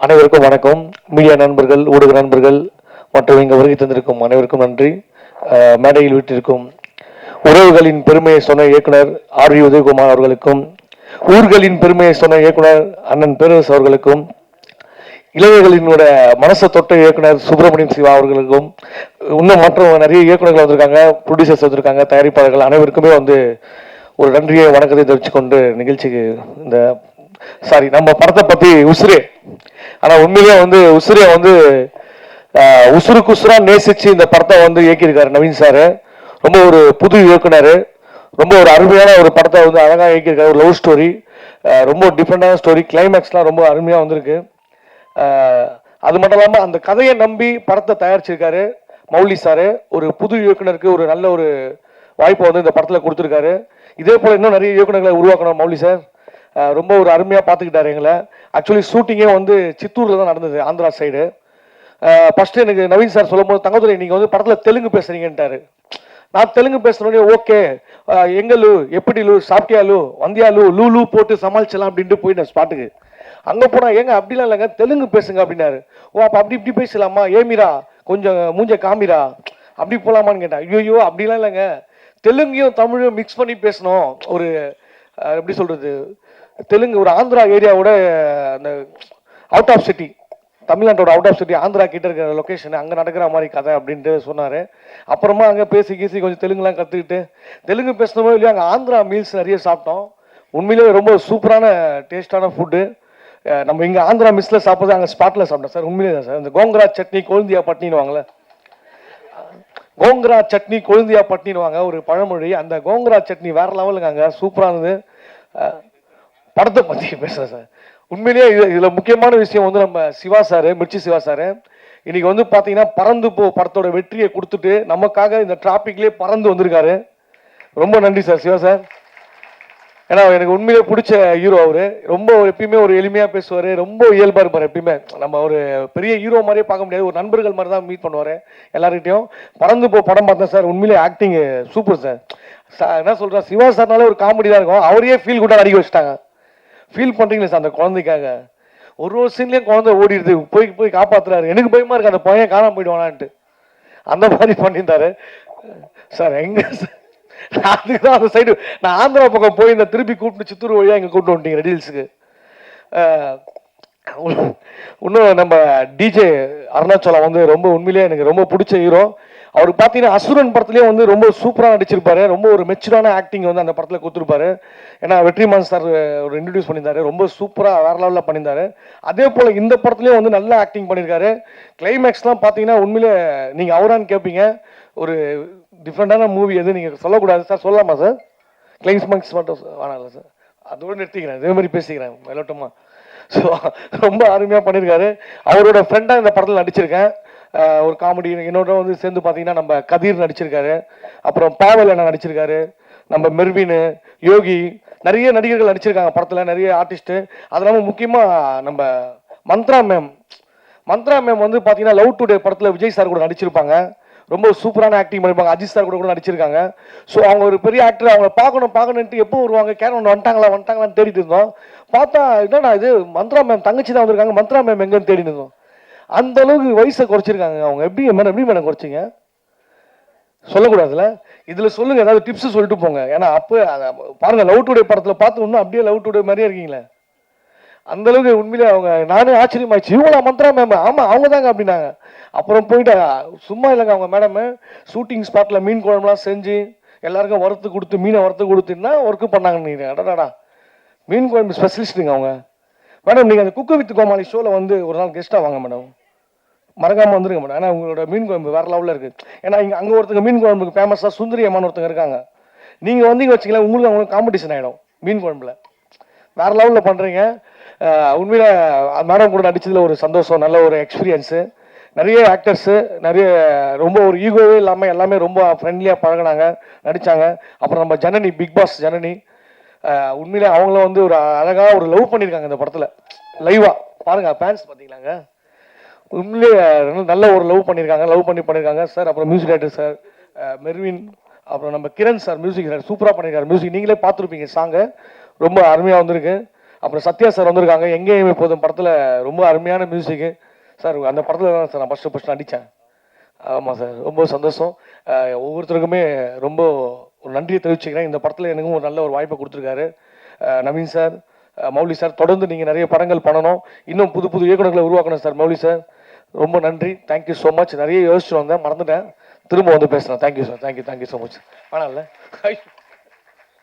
அனைவருக்கும் வணக்கம். மீடியா நண்பர்கள் ஊடக நண்பர்கள் மற்றும் இங்கே வருகை தந்திருக்கும் அனைவருக்கும் நன்றி. மேடையில் விட்டிருக்கும் உறவுகளின் பெருமையை சொன்ன இயக்குனர் ஆர் வி உதயகுமார் அவர்களுக்கும் ஊர்களின் பெருமையை சொன்ன இயக்குனர் அண்ணன் பேரரசு அவர்களுக்கும் இளைஞர்களினோட மனசை தொட்ட இயக்குனர் சுப்பிரமணியம் சிவா அவர்களுக்கும் இன்னும் மற்ற நிறைய இயக்குனர்கள் வந்திருக்காங்க ப்ரொடியூசர்ஸ் வந்திருக்காங்க தயாரிப்பாளர்கள் அனைவருக்குமே வந்து ஒரு நன்றியை வணக்கத்தை தெரிவித்துக்கொண்டு நிகழ்ச்சிக்கு இந்த சாரி நம்ம படத்தை பத்தி உசுரே. ஆனா உண்மையிலே வந்து உசுரே வந்து ஆஹ், உசுருக்கு உசுரா நேசிச்சு இந்த படத்தை வந்து இயக்கியிருக்காரு நவீன் சார். ரொம்ப ஒரு புது இயக்குனர். ரொம்ப ஒரு அருமையான ஒரு படத்தை வந்து அழகாக இயக்கியிருக்காரு. ஒரு லவ் ஸ்டோரி. ரொம்ப டிஃப்ரெண்டான ஸ்டோரி. கிளைமேக்ஸ்லாம் ரொம்ப அருமையாக வந்திருக்கு. அது மட்டும் இல்லாமல் அந்த கதையை நம்பி படத்தை தயாரிச்சிருக்காரு மௌலி சாரு. ஒரு புது இயக்குனருக்கு ஒரு நல்ல ஒரு வாய்ப்பை வந்து இந்த படத்தில் கொடுத்துருக்காரு. இதே போல் இன்னும் நிறைய இயக்குனர்களை உருவாக்கணும் மௌலி சார். ரொம்ப ஒரு அருமையாக பார்த்துக்கிட்டாரு எங்களை. ஆக்சுவலி ஷூட்டிங்கே வந்து சித்தூரில் தான் நடந்தது ஆந்திரா சைடு ஃபஸ்ட்டு எனக்கு நவீன் சார் சொல்லும்போது தங்கத்துறை நீங்கள் வந்து படத்தில் தெலுங்கு பேசுகிறீங்கன்ட்டாரு நான் தெலுங்கு பேசுகிறோடனே ஓகே எங்க லூ எப்படி லூ சாப்பிட்டியா லூ வந்தியா லூ லூ லூ போட்டு சமாளிச்சலாம் அப்படின்ட்டு போயிட்டேன் ஸ்பாட்டுக்கு அங்கே போனால் ஏங்க அப்படிலாம் இல்லைங்க தெலுங்கு பேசுங்க அப்படின்னாரு. ஓ அப்போ அப்படி இப்படி பேசலாமா? ஏமிரா கொஞ்சம் மூஞ்ச காமிரா அப்படி போகலாமான்னு கேட்டேன் ஐயோ அப்படிலாம் இல்லைங்க தெலுங்கையும் தமிழையும் மிக்ஸ் பண்ணி பேசணும். ஒரு எப்படி சொல்கிறது தெலுங்கு ஒரு ஆந்திரா ஏரியாவோட அந்த அவுட் ஆஃப் சிட்டி தமிழ்நாட்டோட அவுட் ஆஃப் சிட்டி ஆந்திரா கிட்ட இருக்கிற லொக்கேஷன் அங்கே நடக்கிற மாதிரி கதை அப்படின்ட்டு சொன்னார். அப்புறமா அங்கே பேசி கீசி கொஞ்சம் தெலுங்குலாம் கற்றுக்கிட்டு தெலுங்கு பேசணுமோ இல்லையா அங்கே ஆந்திரா மீல்ஸ் நிறைய சாப்பிட்டோம். உண்மையிலேயே ரொம்ப சூப்பரான டேஸ்டான ஃபுட்டு நம்ம இங்கே ஆந்திரா மிஸ்ஸில் சாப்பிட்றது அங்கே ஸ்பாட்டில் சாப்பிட்டோம் சார் உண்மையிலே தான் சார். இந்த கோங்கரா சட்னி கொழுந்தியா பட்னின்னு வாங்கல. கோங்கரா சட்னி கொழுந்தியா பட்னின்னு ஒரு பழமொழி. அந்த கோங்கரா சட்னி வேற லெவலுங்க அங்கே சூப்பரானது படத்தை பற்றி பேசுகிறேன் சார். உண்மையிலேயே இது இதில் முக்கியமான விஷயம் வந்து நம்ம சிவா சார் மிர்ச்சி சிவா சார். இன்னைக்கு வந்து பார்த்தீங்கன்னா பறந்து போ படத்தோட வெற்றியை கொடுத்துட்டு நமக்காக இந்த டிராஃபிக்லேயே பறந்து வந்திருக்காரு. ரொம்ப நன்றி சார் சிவா சார். ஏன்னா எனக்கு உண்மையிலே பிடிச்ச ஹீரோ அவரு. ரொம்ப எப்பயுமே ஒரு எளிமையா பேசுவாரு. ரொம்ப இயல்பா இருப்பார் எப்பயுமே. நம்ம ஒரு பெரிய ஹீரோ மாதிரியே பார்க்க முடியாது. ஒரு நண்பர்கள் மாதிரி தான் மீட் பண்ணுவாரு எல்லாருக்கிட்டையும் பறந்து போ படம் பார்த்தேன் சார் உண்மையிலே ஆக்டிங் சூப்பர் சார். என்ன சொல்றேன் சிவா சார்னாலே ஒரு காமெடி தான் இருக்கும். அவரையே ஃபீல் கூட நடிக்க வச்சுட்டாங்க. ஃபீல் பண்ணுறீங்களே சார் அந்த குழந்தைக்காக? ஒரு ஒரு சீன்லேயும் குழந்தை ஓடிடுது. போய் போய் காப்பாற்றுறாரு எனக்கு பயமாக இருக்குது அந்த பையன் காணாம போயிடுவானான்ட்டு. அந்த மாதிரி பண்ணியிருந்தாரு. சார் எங்கே சார் நான் அதுக்கு தான் அந்த சைடு நான் ஆந்திரா பக்கம் போய் இந்த திருப்பி கூப்பிட்டு சித்தூர் வழியாக இங்கே கூப்பிட்டு வந்துட்டீங்க ரெடில்ஸுக்கு இன்னும் நம்ம டிஜே அருணாச்சலம் வந்து ரொம்ப உண்மையிலேயே எனக்கு ரொம்ப பிடிச்ச ஹீரோ அவர் பார்த்தீங்கன்னா அசுரன் படத்துலேயே வந்து ரொம்ப சூப்பராக நடிச்சிருப்பாரு. ரொம்ப ஒரு மெச்சூரான ஆக்டிங் வந்து அந்த படத்தில் கொடுத்துருப்பாரு. ஏன்னா வெற்றிமான் சார் ஒரு இன்ட்ரடியூஸ் பண்ணியிருந்தாரு. ரொம்ப சூப்பராக வேற லெவலில் பண்ணியிருந்தாரு. அதே போல் இந்த படத்துலேயும் வந்து நல்ல ஆக்டிங் பண்ணியிருக்காரு. கிளைமேக்ஸ்லாம் பார்த்தீங்கன்னா உண்மையிலே நீங்கள் அவரான்னு கேட்பீங்க ஒரு டிஃப்ரெண்டான மூவி எதுவும் நீங்கள் சொல்லக்கூடாது சார் சொல்லலாமா சார் கிளைமேக்ஸ் மட்டும் வேணாம்ல சார் அதோட நிறுத்திக்கிறேன். இதே மாதிரி பேசிக்கிறேன் மேலோட்டமாக ஸோ ரொம்ப அருமையாக பண்ணியிருக்காரு அவரோட ஃப்ரெண்டாக இந்த படத்தில் நடிச்சிருக்கேன். ஒரு காமெடி என்னோட வந்து சேர்ந்து பார்த்தீங்கன்னா நம்ம கதிர் நடிச்சிருக்காரு. அப்புறம் பாவல் அண்ணா நடிச்சிருக்காரு. நம்ம மெர்வின் யோகி நிறைய நடிகர்கள் நடிச்சிருக்காங்க படத்தில் நிறைய ஆர்டிஸ்ட்டு அது இல்லாமல் முக்கியமாக நம்ம மந்த்ரா மேம் மந்த்ரா மேம் வந்து பார்த்தீங்கன்னா லவ் டுடே படத்தில் விஜய் சார் கூட நடிச்சிருப்பாங்க. ரொம்ப சூப்பரான ஆக்டிங் பண்ணியிருப்பாங்க அஜித் சார் கூட கூட நடிச்சிருக்காங்க. ஸோ அவங்க ஒரு பெரிய ஆக்டர் அவங்கள பார்க்கணும் பார்க்கணுன்ட்டு எப்போ வருவாங்க? கேரன் வந்துட்டாங்களா? வந்துட்டாங்களான்னு தேடிட்டு இருந்தோம். பார்த்தா என்னடா இது? மந்த்ரா மேம் தங்கச்சி தான் வந்திருக்காங்க. மந்த்ரா மேம் எங்கேன்னு தேடி இருந்தோம். அந்த அளவுக்கு வயசை குறைச்சிருக்காங்க அவங்க. எப்படி மேடம் எப்படி மேடம் குறைச்சிங்க? சொல்லக்கூடாதுல இதில் சொல்லுங்கள் ஏதாவது டிப்ஸ் சொல்லிட்டு போங்க. ஏன்னா அப்போ பாருங்கள் லவ் டுடே படத்தில் பார்த்து இன்னும் அப்படியே லவ் டுடே மாதிரியே இருக்கீங்களே. அந்த அளவுக்கு உண்மையிலே அவங்க நானே ஆச்சரியமாச்சு இவங்களா மந்த்ரா மேம் ஆமா அவங்க தாங்க அப்படின்னாங்க. அப்புறம் போயிட்டாங்க சும்மா இல்லைங்க அவங்க மேடம் ஷூட்டிங் ஸ்பாட்ல மீன் குழம்புலாம் செஞ்சு எல்லாருக்கும் வறுத்து கொடுத்து மீனை வறுத்து கொடுத்துன்னா ஒர்க்கு பண்ணாங்க நீங்க அடடாடா. மீன் குழம்பு ஸ்பெஷலிஸ்ட்டுங்க அவங்க. மேடம் நீங்கள் அந்த குக்கு வித் கோமாளி ஷோவில் வந்து ஒரு நாள் கெஸ்ட்டாக வாங்க மேடம் மறக்காமல் வந்துருங்க மேடம் ஏன்னா உங்களோட மீன் குழம்பு வேறு லெவலில் இருக்குது ஏன்னா இங்கே அங்கே ஒருத்தங்க மீன் குழம்புக்கு ஃபேமஸாக சுந்தரி அம்மான்னு ஒருத்தங்க இருக்காங்க. நீங்கள் வந்தீங்க வச்சிங்களேன் உங்களுக்கு அவங்களுக்கு காம்படிஷன் ஆகிடும் மீன் குழம்புல. வேறு லெவலில் பண்ணுறீங்க உண்மையில் மேடம் கூட நடித்ததில் ஒரு சந்தோஷம் நல்ல ஒரு எக்ஸ்பீரியன்ஸு நிறைய ஆக்டர்ஸு நிறைய ரொம்ப ஒரு ஈகோவே இல்லாமல் எல்லாமே ரொம்ப ஃப்ரெண்ட்லியாக பழகுனாங்க நடித்தாங்க அப்புறம் நம்ம ஜனனி பிக் பாஸ் ஜனனி. அஹ் உண்மையிலே அவங்களும் வந்து ஒரு அழகாக ஒரு லவ் பண்ணியிருக்காங்க இந்த படத்தில். லைவாக பாருங்கள் ஃபேன்ஸ் பார்த்தீங்களாங்க உண்மையிலேயே நல்ல- நல்ல ஒரு லவ் பண்ணியிருக்காங்க லவ் பண்ணி பண்ணியிருக்காங்க. சார் அப்புறம் மியூசிக் டைரக்டர் சார் மெர்வின் அப்புறம் நம்ம கிரண் சார் மியூசிக் சார் சூப்பராக பண்ணியிருக்காரு. மியூசிக் நீங்களே பார்த்துருப்பீங்க சாங்கை ரொம்ப அருமையாக வந்திருக்கு. அப்புறம் சத்யா சார் வந்திருக்காங்க. எங்கேயும் போதும். படத்தில் ரொம்ப அருமையான மியூசிக்கு சார் அந்த படத்தில் தான் சார் நான் ஃபஸ்ட்டு ஃபஸ்ட்டு நடித்தேன் ஆமாம் சார். ரொம்ப சந்தோஷம். ஒவ்வொருத்தருக்குமே ரொம்ப ஒரு நன்றியை தெரிவிச்சுக்கிறேன். இந்த படத்தில் எனக்கும் ஒரு நல்ல ஒரு வாய்ப்பை கொடுத்துருக்காரு. Naveen sir Mouli sir. தொடர்ந்து நீங்கள் நிறைய படங்கள் பண்ணணும். இன்னும் புது புது இயக்குனர்களை உருவாக்கணும் சார். மௌலி சார் ரொம்ப நன்றி. தேங்க்யூ ஸோ மச் நிறைய யோசிச்சு வந்தேன். மறந்துட்டேன். திரும்ப வந்து பேசுகிறேன் thank you sir thank you thank you so much வேணாம்ல?